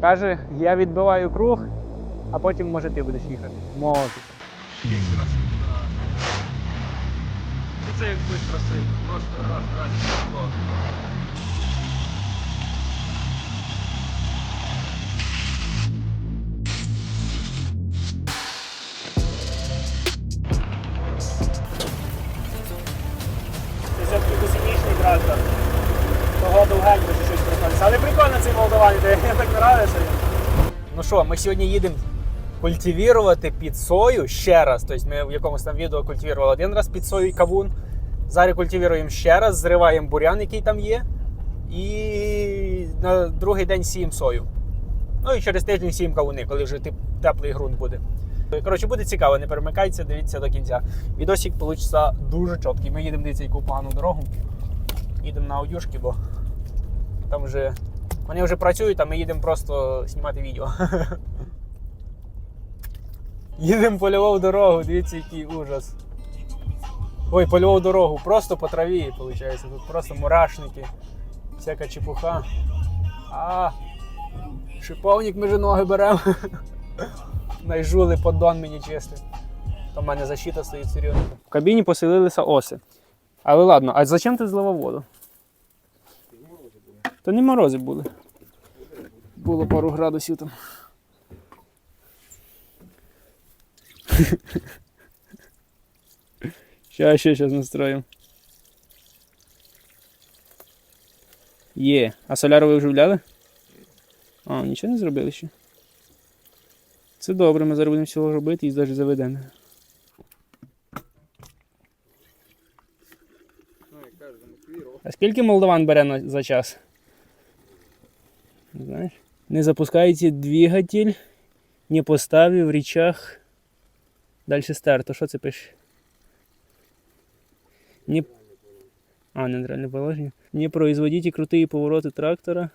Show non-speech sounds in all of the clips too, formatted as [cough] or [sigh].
Каже, я відбиваю круг, а потім може ти будеш їхати. Може. Це як швидко сильно. Просто раз, раз, пішло. Це все-таки космічний трактор. Того приходиться. Але прикольно цей молдаваний, я так нравиться. Ну що, ми сьогодні їдемо культивірувати під сою ще раз. Тобто ми в якомусь там відео культивірували один раз під сою і кавун. Зараз культивіруємо ще раз, зриваємо бурян, який там є. І на другий день сіємо сою. Ну і через тиждень сіємо кавуни, коли вже теплий ґрунт буде. Коротше, буде цікаво, не перемикайтеся, дивіться до кінця. Відосик вийде дуже чіткий. Ми їдемо дивіться, яку погану дорогу. Їдемо на аудюшки, бо там вже вони вже працюють, а ми їдемо просто знімати відео. [laughs] Їдемо польову дорогу, дивіться, який ужас. Ой, польову дорогу, просто по траві, виходить. Тут просто мурашники, всяка чепуха. А, шиповник ми же ноги беремо. [laughs] Найжули поддон мені чистий. Там в мене защита стоїть серйозно. В кабіні поселилися оси. Але ладно, а зачем ти зливав воду? Та не морози були. Було пару градусів там. Щас, ще, щас настроїмо. Є. А соляру ви вже? А, нічого не зробили ще. Це добре, ми зараз будемо всього робити і навіть заведемо. А скільки молдаван бере на, за час? Не Знаєш? Не запускаєте двигатель, не поставив в річах. Далі старт. То що це пише? Не... А, нейтральне положення. Не производите крутые повороты трактора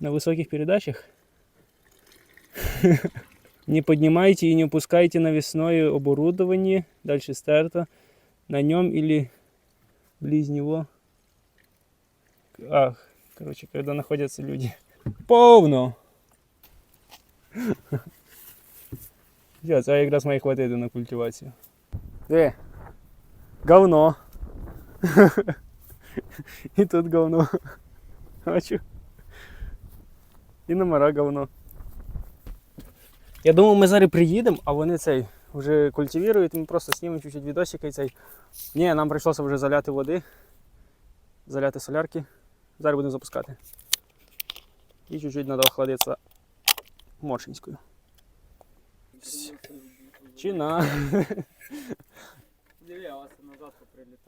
на высоких передачах. [laughs] Не поднимайте и не опускайте навесное оборудование дальше старта на нем или близ него. Ах, короче, когда находятся люди. Повно! Все, це якраз має хватити на культивацію. Де? Говно. [laughs] І тут говно. Бачу. І номера говно. Я думав, ми зараз приїдемо, а вони цей вже культивірують, ми просто знімемо чуть-чуть відосика і цей. Ні, нам прийшлося вже заляти води, заляти солярки. Зараз будемо запускати. І чуть-чуть треба охладитися моршинською. Чи на.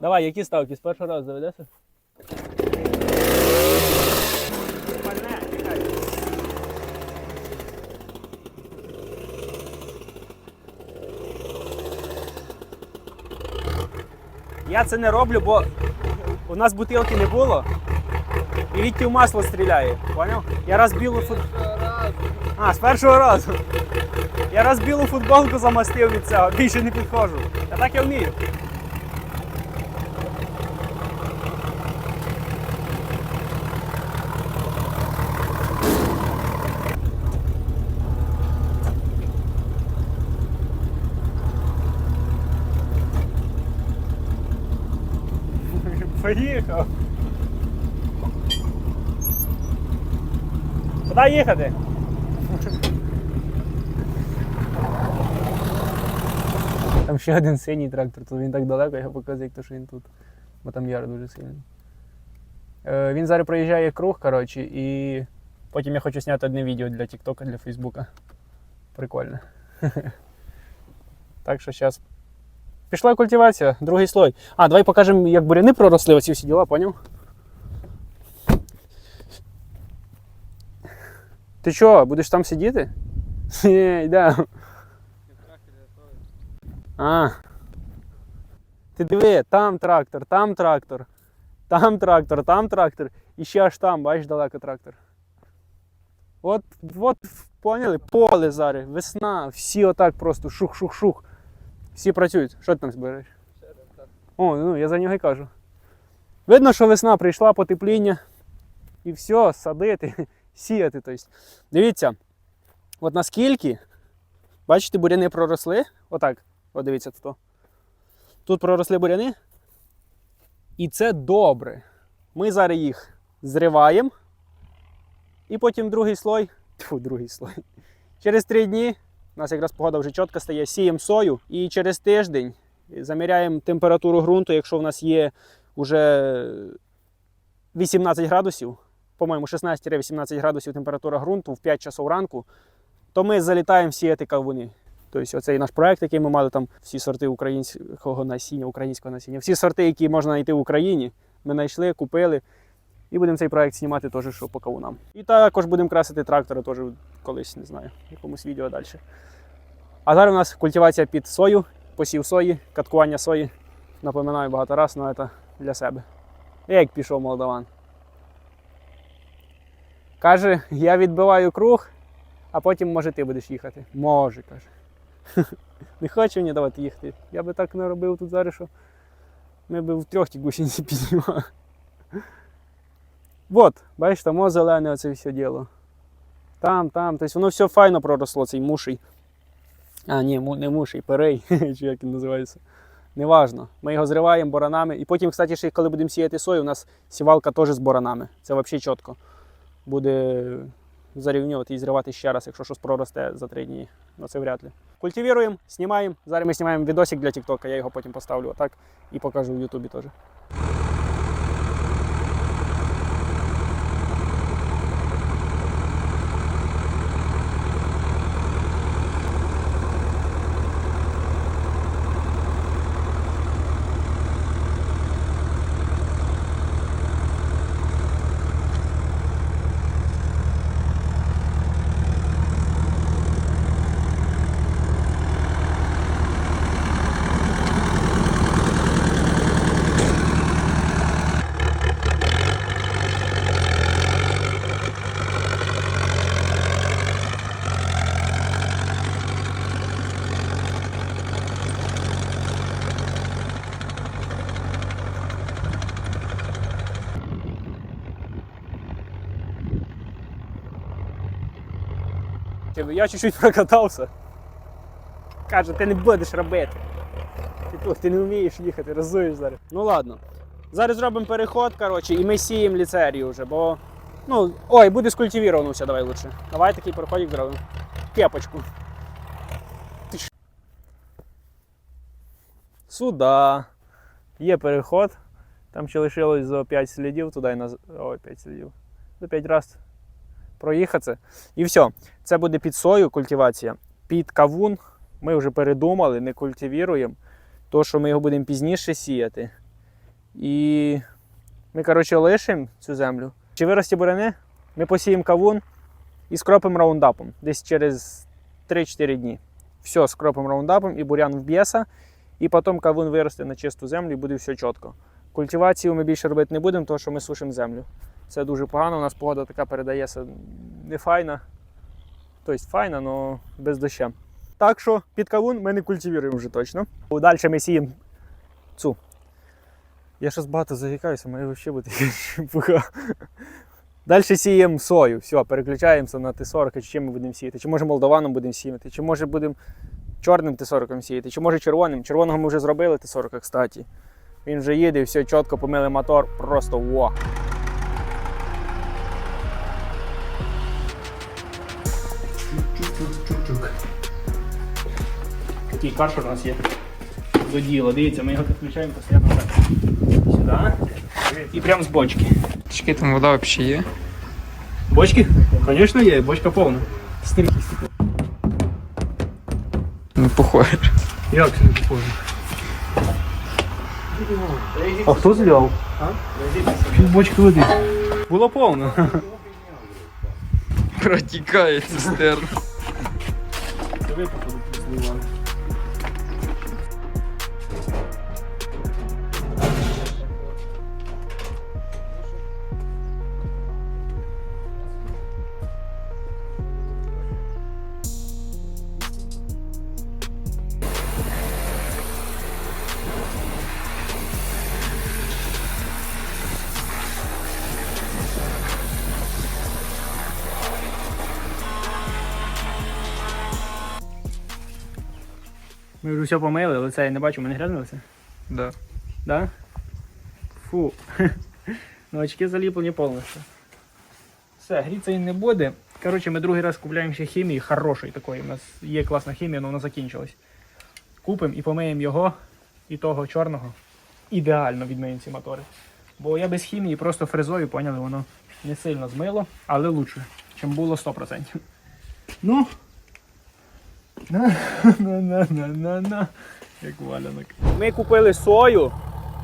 Давай, які ставки? З першого разу заведеться? Я це не роблю, бо у нас бутилки не було. І відтів масло стріляє. Поняв? Я раз білу фут... А, з першого разу. Я раз білу футболку замастив від цього, більше не підходжу. Я так я вмію. [laughs] Поїхав. Їхати? Там ще один синій трактор, то він так далеко, я показую, як то, що він тут. Бо там яр дуже сильний. Е, він зараз проїжджає круг, коротше, і потім я хочу зняти одне відео для Тіктока, для Фейсбука. Прикольно. [laughs] Так що зараз. Пішла культивація, другий слой. А, давай покажемо, як буряни проросли, оці всі діла, поняв? Ти що, будеш там сидіти? [laughs] Ні, йдемо. А. Ти диви, там трактор, там трактор, там трактор, там трактор, і ще аж там, бачиш, далеко трактор. От, от, поняли, поле зараз, весна, всі отак просто шух-шух-шух. Всі працюють. Що ти там збереш? О, ну я за нього й кажу. Видно, що весна прийшла, потепління. І все, садити, сіяти. Тобто. Дивіться, от наскільки, бачите, буряни проросли. Отак. От дивіться тут. Тут проросли буряни. І це добре. Ми зараз їх зриваємо. І потім другий слой. Тьфу, другий слой. Через три дні у нас якраз погода вже чітко стає, сіємо сою і через тиждень заміряємо температуру ґрунту, якщо в нас є вже 18 градусів, по-моєму, 16-18 градусів температура ґрунту в 5 часов ранку, то ми залітаємо сіяти кавуни. Тобто, оцей наш проект, який ми мали там всі сорти українського насіння, українського насіння, всі сорти, які можна знайти в Україні, ми знайшли, купили. І будемо цей проект знімати теж, що по кавунам. І також будемо красити трактори теж колись, не знаю, в якомусь відео далі. А зараз у нас культивація під сою, посів сої, каткування сої. Напоминаю багато раз, але це для себе. Як пішов молдаван. Каже, я відбиваю круг, а потім може ти будеш їхати. Може, каже. [laughs] Не хочу мені давати їхати. Я би так не робив тут зараз, що ми б в трьох ті гусениці піднімали. Вот, [laughs] бачиш, там зелене оце все діло. Там, там. Тобто воно все файно проросло, цей муший. А, ні, не муший, перей, [laughs] чи як він називається. Неважно. Ми його зриваємо боранами. І потім, кстати, ще коли будемо сіяти сою, у нас сівалка теж з боранами. Це взагалі чітко. Буде зарівнювати і зривати ще раз, якщо щось проросте за три дні. Ну це вряд ли. Культивіруємо, знімаємо. Зараз ми знімаємо відосик для TikTok, я його потім поставлю отак і покажу в Ютубі теж. Я чуть-чуть прокатався. Каже, ти не будеш робити. Ти тут, ти не вмієш їхати, розуєш зараз. Ну ладно. Зараз зробимо переход, коротше, і ми сіємо ліцерію вже, бо. Ну, ой, буде скультивіровано все, давай лучше. Давай такий переходик зробимо. Кепочку. Сюда. Є переход. Там ще лишилось за 5 слідів, туди і наз... Ой, 5 слідів. За 5 разів проїхатися. І все. Це буде під сою культивація. Під кавун ми вже передумали, не культивіруємо. То, що ми його будемо пізніше сіяти. І ми, коротше, лишимо цю землю. Чи вирості буряни, ми посіємо кавун і скропимо раундапом десь через 3-4 дні. Все, скропимо раундапом і бурян вб'єся, і потім кавун виросте на чисту землю і буде все чітко. Культивацію ми більше робити не будемо, тому що ми сушимо землю. Це дуже погано. У нас погода така передається не файна. Тобто файна, але без дощу. Так що під кавун ми не культивуємо вже точно. Далі ми сіємо цю. Я щось багато заїкаюся, має взагалі бути чепуха. Далі сіємо сою. Все, переключаємося на Т-40, чи чим ми будемо сіяти. Чи може молдованом будемо сіяти, чи може будемо чорним Т-40 сіяти, чи може червоним. Червоного ми вже зробили Т-40, кстати. Він вже їде, все чітко помили мотор, просто во. Такий каршер у нас є. До діла. Дивіться, ми його підключаємо постійно так. Сюди. І прямо з бочки. Чекай, там вода вообще є. Бочки? Звісно, є, бочка повна. Стільки стекло. Не похоже. Як це не похоже? А хто зляв? Пів бочки води. Було повно. Протікає цистерна. Це ви походу зливали. Вже все помили, лице я не бачу, ми не грязне лице? Да. Да? Фу. [laughs] ну очки заліплені повністю. Все, гріться він не буде. Коротше, ми другий раз купляємо ще хімії, хорошої такої. У нас є класна хімія, але вона закінчилась. Купимо і помиємо його і того чорного. Ідеально відмиємо ці мотори. Бо я без хімії просто фрезою, поняли, воно не сильно змило, але лучше, чим було 100%. Ну. На, на, на, на, на, на. Як валянок. Ми купили сою.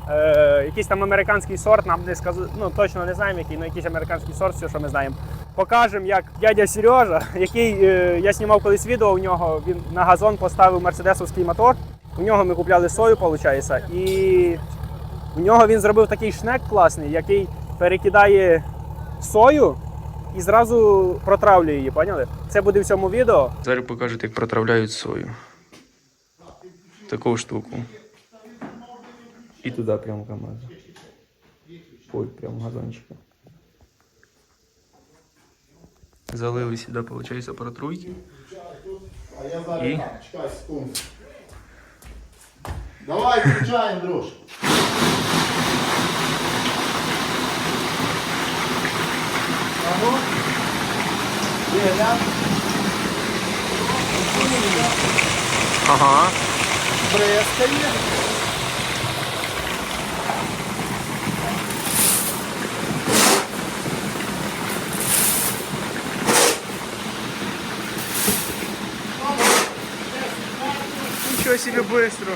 Е, якийсь там американський сорт, нам не сказали, ну точно не знаємо, який, але якийсь американський сорт, все, що ми знаємо. Покажемо, як дядя Сережа, який е, я знімав колись відео у нього, він на газон поставив мерседесовський мотор. У нього ми купляли сою, виходить, і у нього він зробив такий шнек класний, який перекидає сою і зразу протравлює її, поняли? Це буде в цьому відео. Зараз покажуть, як протравляють сою. Таку штуку. І туди прямо КамАЗ. Ой, прямо газончика. Залили сюди, виходить, протруйки. А я зараз І? чекай секунду. Давай, включай, Андрюш. А ну. Є, глянь. Ага. Бризкає. Нічого собі швидко.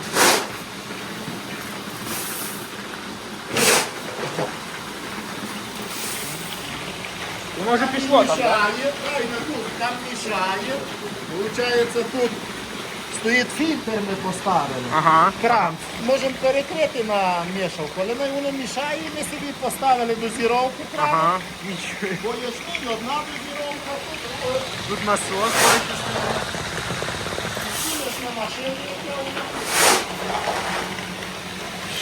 Воно вже пішло там, так? Там мішає. Получається, тут стоїть фільтр, ми поставили. Ага. Кран. Можемо перекрити на мішалку, але ми воно мішає, і ми собі поставили дозіровку крану. Ага. Поясни, одна дозіровка, тут Тут насос. Сілиш на машину.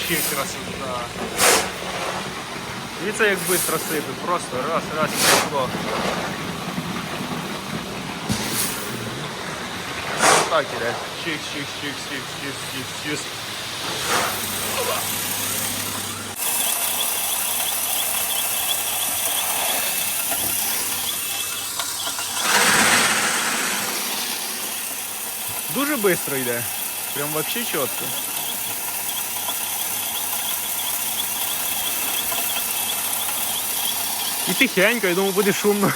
Ще красота. Дивіться, як швидко сипить. Просто раз, раз і пішло. Так іде. Чик, чик, чик, чик, чик, чик, чик. Дуже швидко йде. Прям вообще чітко. І тихенько, я думаю, буде шумно.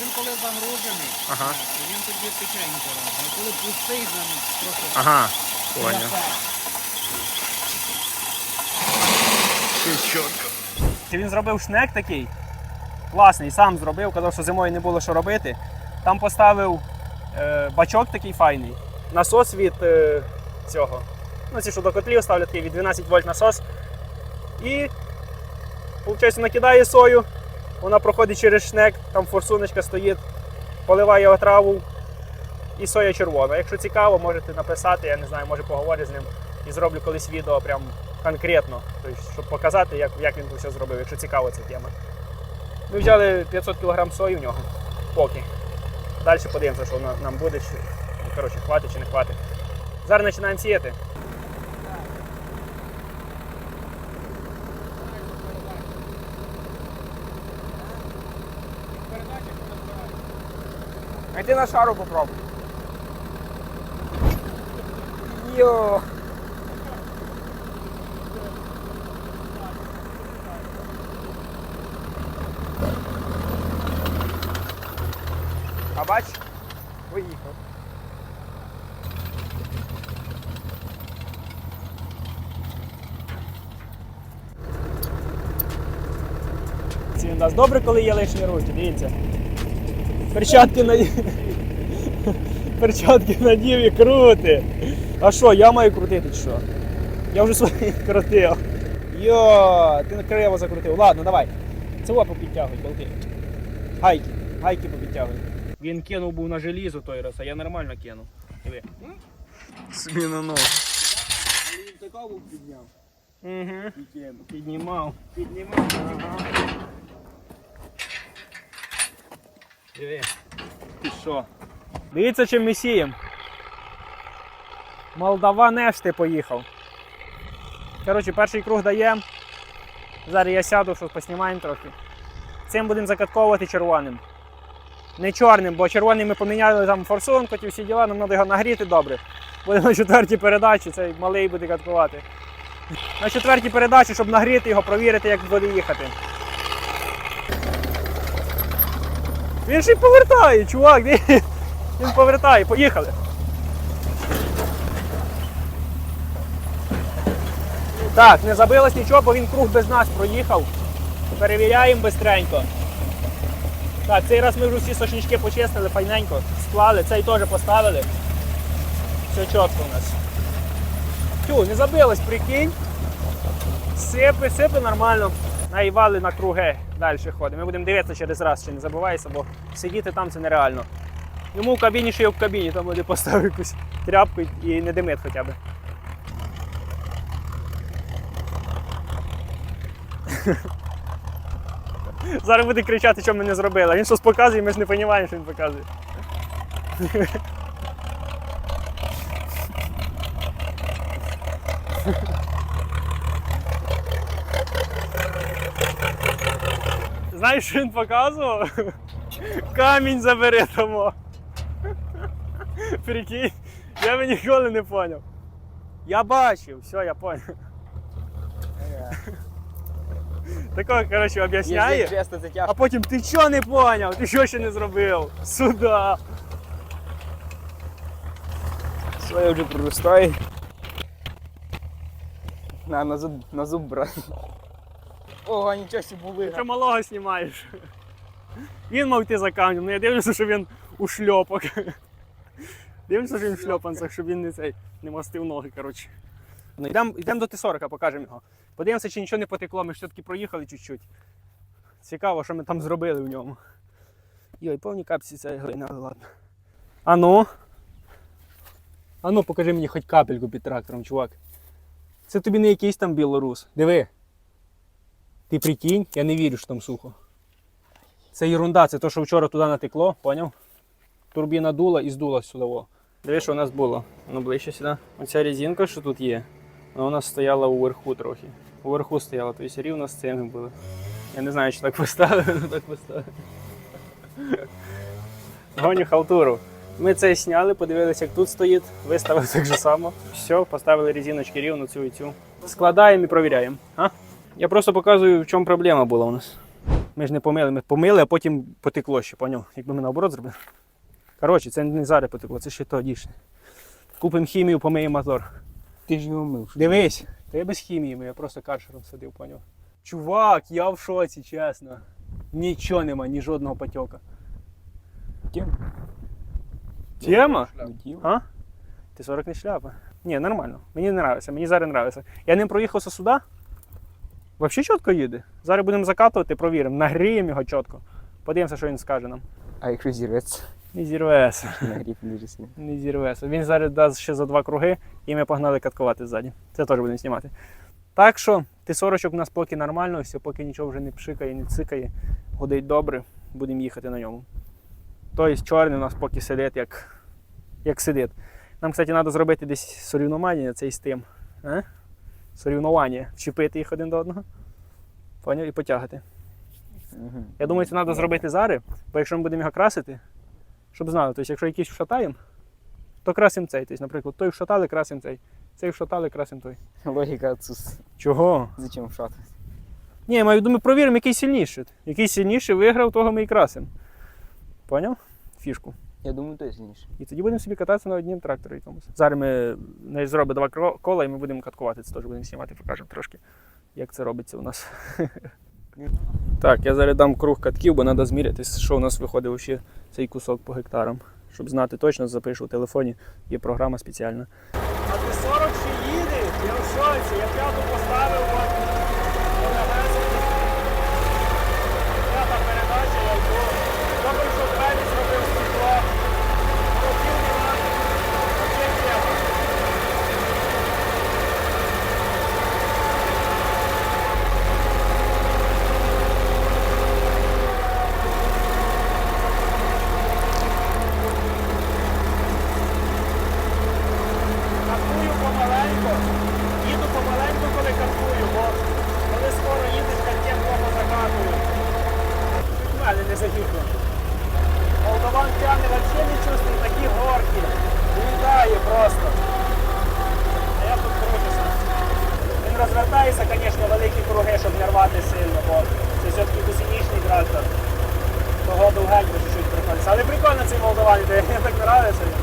Він коли загружений, Ага. Тихенько робить. А коли пустий, там трохи Ага. Понял. ляпає. Він зробив шнек такий. Класний, сам зробив, казав, що зимою не було що робити. Там поставив е, бачок такий файний, насос від е, цього. Ну, ці, що до котлів ставлять такий від 12 вольт насос. І, виходить, накидає сою, вона проходить через шнек, там форсуночка стоїть, поливає отраву і соя червона. Якщо цікаво, можете написати, я не знаю, може поговорю з ним і зроблю колись відео прям конкретно, щоб показати, як, як він все зробив, якщо цікава ця тема. Ми взяли 500 кг сої в нього, поки. Далі подивимося, що нам буде, чи, ну, коротше, хватить чи не хватить. Зараз починаємо сіяти. Ти на шару попробуй. Йо! А бач? Поїхав. Це у нас добре, коли є лишні руки, дивіться. Перчатки на [laughs] Перчатки надів і крути. А що, я маю крутити чи що? Я вже свої [laughs] крутив. Йо, ти криво закрутив. Ладно, давай. Це опа підтягуй, болти. Гайки, гайки попідтягуй. Він кинув був на желізо той раз, а я нормально кинув. Диви. Смінонос. Він такого підняв. Угу. Піднімав. Піднімав. Ага. Диви. І що? Дивіться, чим ми сіємо. Молдава Нешти поїхав. Коротше, перший круг даємо. Зараз я сяду, що поснімаємо трохи. Цим будемо закатковувати червоним. Не чорним, бо червоним ми поміняли там форсунку, ті всі діла, нам треба його нагріти добре. Буде на четвертій передачі, цей малий буде каткувати. На четвертій передачі, щоб нагріти його, провірити, як буде їхати. Він ще й повертає, чувак, він повертає, поїхали. Так, не забилось нічого, бо він круг без нас проїхав. Перевіряємо бистренько. Так, цей раз ми вже всі сошнички почистили, файненько, склали, цей теж поставили. Все чітко у нас. Тю, не забилось, прикинь. Сипи, сипи нормально. Наївали на круги, далі ходимо. Ми будемо дивитися через раз, чи не забувається, бо сидіти там це нереально. Йому в кабіні ще й в кабіні, там буде поставив якусь тряпку і не димить хоча б. [laughs] Зараз буде кричати, що ми не зробили. Він щось показує, ми ж не розуміємо, що він показує. [laughs] Знаєш, що він показував? [laughs] Камінь забери тому. Прикинь, я би ніколи не поняв. Я бачив, все, я поняв. [laughs] Такого, коротше, об'ясняє. чесно, це А потім ти що не поняв? Ти що ще не зробив? Сюда. Своє вже проростає. На, на зуб, на зуб брат. Ого, нічого собі були. Що малого знімаєш? Він мав йти за камнем, ну я дивлюся, що він у шльопок. Дивлюся, що він в шльопанцях, щоб він не цей не мастив ноги, коротше. Ну, йдемо йдем до Т-40, покажемо його. Подивимося, чи нічого не потекло, ми ж все-таки проїхали чуть-чуть. Цікаво, що ми там зробили в ньому. Йой, повні капці цієї глини, але ладно. Ну. А ну, покажи мені хоч капельку під трактором, чувак. Це тобі не якийсь там білорус. Диви. Ти прикинь, я не вірю, що там сухо. Це ерунда, це то, що вчора туди натекло, поняв? Турбіна дула і здула сюди. Диви, що у нас було. Ну ближче сюди. Оця резинка, що тут є, вона у нас стояла уверху трохи. Уверху стояла, тобто рівно з цими були. Я не знаю, чи так поставили, але [laughs] так поставили. Гоню халтуру. Ми це зняли, подивилися, як тут стоїть, виставили так же само. Все, поставили резиночки рівно цю і цю. Складаємо і провіряємо. А? Я просто показую, в чому проблема була у нас. Ми ж не помили, ми помили, а потім потекло ще, поняв? Якби ми наоборот зробили. Коротше, це не зараз потекло, це ще тодішнє. Купимо хімію, помиємо мотор. Ти ж його мив. Дивись, та я без хімії, я просто каршером садив, поняв. Чувак, я в шоці, чесно. Нічого нема, ні жодного потьока. Тім. Тема? А? Ти 40 не шляпа. Ні, нормально. Мені не нравиться, мені зараз нравиться. Я ним проїхався сюди. Взагалі чітко їде. Зараз будемо закатувати, провіримо. Нагріємо його чітко. Подивимося, що він скаже нам. А якщо зірветься, Не зірвеся. нагріти дуже сильно. Не зірвеся. Він зараз дасть ще за два круги, і ми погнали каткувати ззаді. Це теж будемо знімати. Так що, ти сорочок у нас поки нормально, все, поки нічого вже не пшикає, не цикає, гудить добре, будемо їхати на ньому. Тобто чорний у нас поки сидить, як, як сидить. Нам, кстати, треба зробити десь сорівнування цей з тим. А? Сорівнування. Вчепити їх один до одного. Поняв? І потягати. Мгм. Я думаю, це треба зробити зараз, бо якщо ми будемо його красити, щоб знали, тобто, якщо якийсь вшатаємо, то красимо цей. Тобто, наприклад, той вшатали, красимо цей. Цей вшатали, красимо той. Логіка отсутствує. Чого? Зачем вшати? Ні, я маю думаю, провіримо, який сильніший. Який сильніший виграв, того ми і красимо. Поняв? Фішку. Я думаю, той сильніше. І тоді будемо собі кататися на однім тракторі якомусь. Зараз ми не зробимо два кола і ми будемо каткувати. Це теж будемо знімати, покажемо трошки, як це робиться у нас. [laughs] Так, я зараз дам круг катків, бо треба зміряти, що у нас виходить ще цей кусок по гектарам. Щоб знати точно, запишу в телефоні, є програма спеціальна. А ти 40 ще їде? Я в шоці, я п'яту поставив. П'ята передача, я йду. Добре, що двері зробив стекло. Хотів не мати. Вообще тема. нормально, не загібло. Молдаван тягне взагалі не чувствую, такі горки. Літає просто. А я тут крутюся. Він розвертається, звісно, великі круги, щоб не рвати сильно, бо це все-таки гусеничний трактор. Того довгенько чуть-чуть приходиться. Але прикольно цей молдаван, мені так він.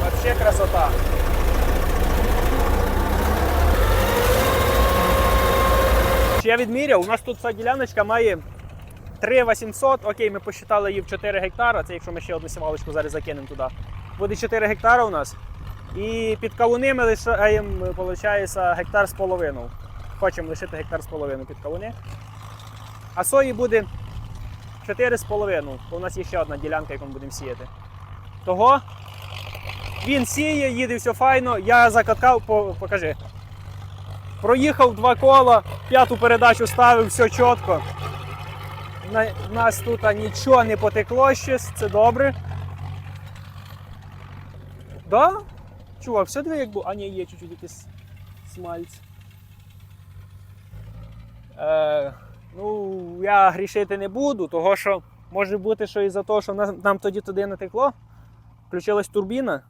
Вообще красота. Чи Я відміряв, у нас тут ця діляночка має 3800, окей, ми посчитали її в 4 гектара, це якщо ми ще одну сівалочку зараз закинемо туди. Буде 4 гектара у нас. І під кавуни ми лишаємо, виходить, гектар з половиною. Хочемо лишити гектар з половиною під кавуни. А сої буде 4,5, бо у нас є ще одна ділянка, яку ми будемо сіяти. Того він сіє, їде все файно. Я закаткав, покажи. Проїхав два кола, п'яту передачу ставив, все чітко. На, нас тут нічого не потекло ще, це добре. Да? Чувак, все диви як було. А ні, є чуть-чуть якийсь смальць. Е, ну, я грішити не буду, того що може бути, що із-за того, що нам, нам тоді туди натекло, включилась турбіна,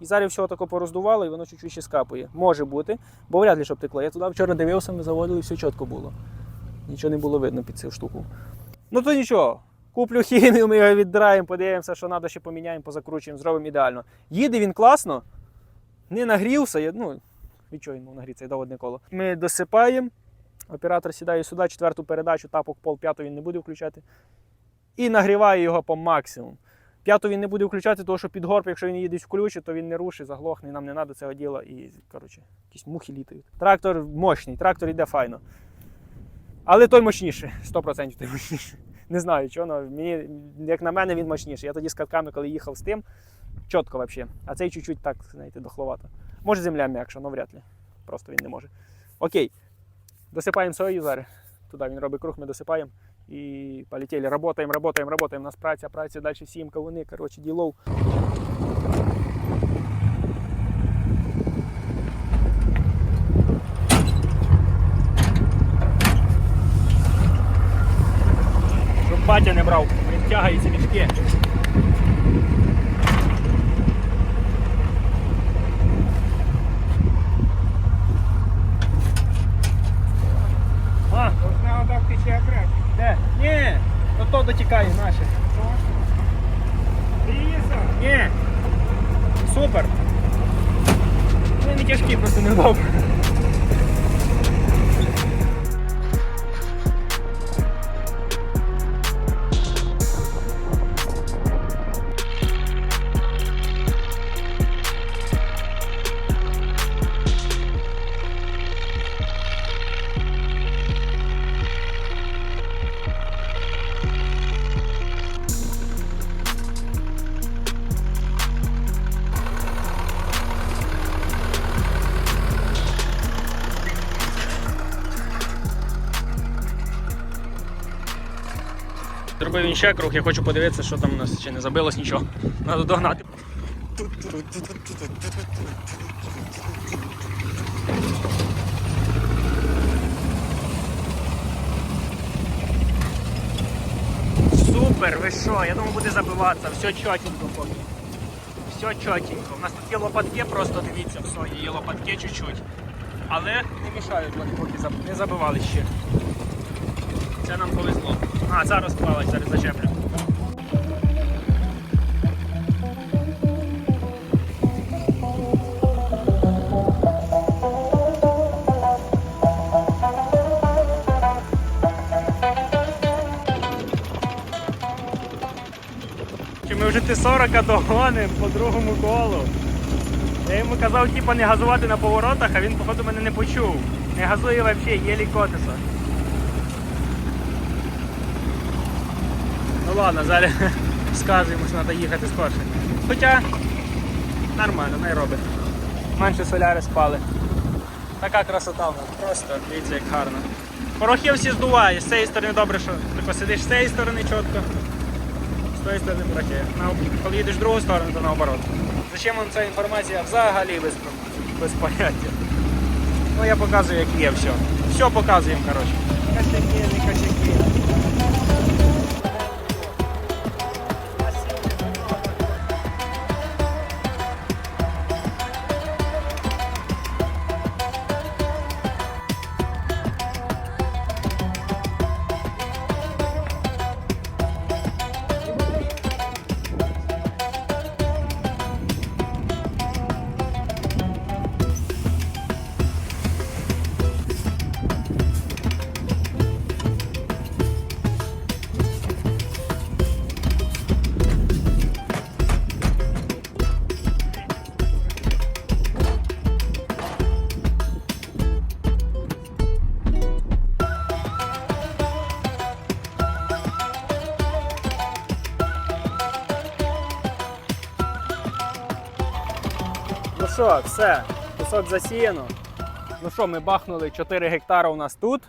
і зараз все тако пороздувало, і воно чуть-чуть ще скапує. Може бути, бо вряд ли щоб текло. Я туди вчора дивився, ми заводили, все чітко було. Нічого не було видно під цю штуку. Ну то нічого. Куплю хімію, ми його віддираємо, подивимося, що треба, ще поміняємо, позакручуємо, зробимо ідеально. Їде він класно, не нагрівся. я- Ну, від чого він мав нагрітися, я дав одне коло. Ми досипаємо. Оператор сідає сюди, четверту передачу, тапок пол, п'яту він не буде включати. І нагріває його по максимуму. П'яту він не буде включати, тому що під горб, якщо він їде включить, то він не рушить, заглохне, нам не треба цього діла. І, коротше, якісь мухи літають. Трактор мощний, трактор йде файно. Але той мощніший, 100% той мощніший. Не знаю, чого, мені, як на мене, він мощніший. Я тоді з катками, коли їхав з тим, чітко взагалі. А цей чуть-чуть так, знаєте, дохловато. Може земля м'якша, але вряд ли. Просто він не може. Окей. Досипаємо сою зараз. Туди він робить круг, ми досипаємо. І полетіли. Работаємо, работаємо, работаємо. У нас праця, праця, далі сім кавуни, коротше, ділов. Щоб батя не брав, він тягає ці мішки. Зробив ще круг, я хочу подивитися, що там у нас ще не забилось нічого. Треба догнати. Супер, ви що? Я думаю, буде забиватися. Все чотенько поки. Все чотенько. У нас тут є лопатки, просто дивіться, в сої є лопатки чуть-чуть. Але не мішають вони поки не забивали ще. Це нам повезло. А, зараз плавать, зараз зачеплю. Ми вже Т-40 догонимо по другому колу. Я йому казав, типу, не газувати на поворотах, а він, походу, мене не почув. Не газує взагалі, єлі котиса. Ладно, зараз скажу що треба їхати скорше. Хоча нормально, не робить. Менше соляри спали. Така красота в нас, просто дивіться як гарно. Порохи всі здуває, з цієї сторони добре, що ти посидиш з цієї сторони чітко, з тої сторони порохи. Коли їдеш в другу сторону, то наоборот. Зачем вам ця інформація взагалі без, без поняття. Ну я показую, як є все. Все показуємо, коротше. Косяки, не косяки. Все, кусок засіяно. Ну що, ми бахнули 4 гектари у нас тут.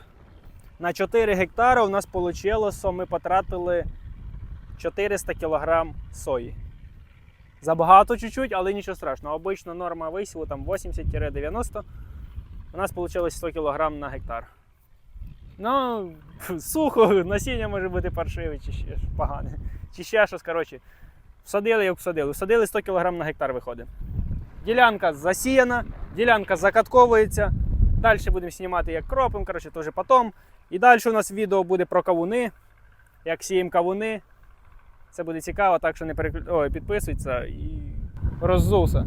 На 4 гектари у нас вийшло, що ми потратили 400 кг сої. Забагато чуть-чуть, але нічого страшного. Обично норма висіву там 80-90. У нас вийшло 100 кг на гектар. Ну, сухо, насіння може бути паршиве чи ще погане. Чи ще щось, коротше. Всадили, як всадили. Всадили 100 кг на гектар виходить. Ділянка засіяна, ділянка закатковується. Далі будемо знімати, як кропимо, коротше, теж потім. І далі у нас відео буде про кавуни, як сіємо кавуни. Це буде цікаво, так що не переклю... Ой, підписуйся і роззувся.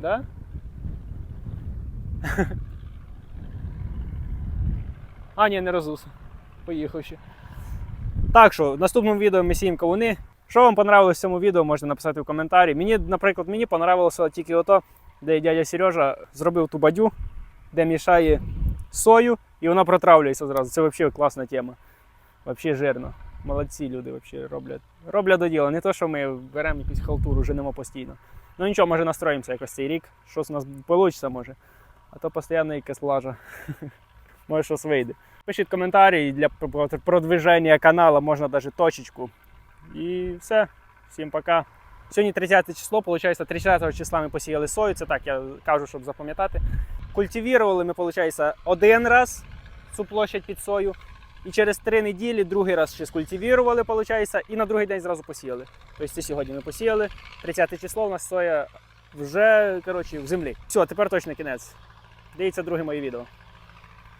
Да? [laughs] а, ні, не роззувся. Поїхав ще. Так що, в наступному відео ми сіємо кавуни. Що вам понравилось в цьому відео, можете написати в коментарі. Мені, наприклад, мені понравилося тільки ото, де дядя Сережа зробив ту бадю, де мішає сою, і вона протравлюється зразу. Це взагалі класна тема. Взагалі жирно. Молодці люди взагалі роблять. Роблять до діла. Не то, що ми беремо якусь халтуру, женемо постійно. Ну нічого, може настроїмося якось цей рік. Щось у нас вийде може. А то постійно якась лажа. [laughs] Може щось вийде. Пишіть коментарі для продвиження каналу можна навіть точечку. І все. Всім пока. Сьогодні 30 число, виходить, 30 числа ми посіяли сою. Це так, я кажу, щоб запам'ятати. Культивірували ми, виходить, один раз цю площадь під сою. І через три неділі другий раз ще скультивірували, виходить, і на другий день зразу посіяли. Тобто сьогодні ми посіяли. 30 число у нас соя вже коротше, в землі. Все, тепер точно кінець. Дивіться друге моє відео.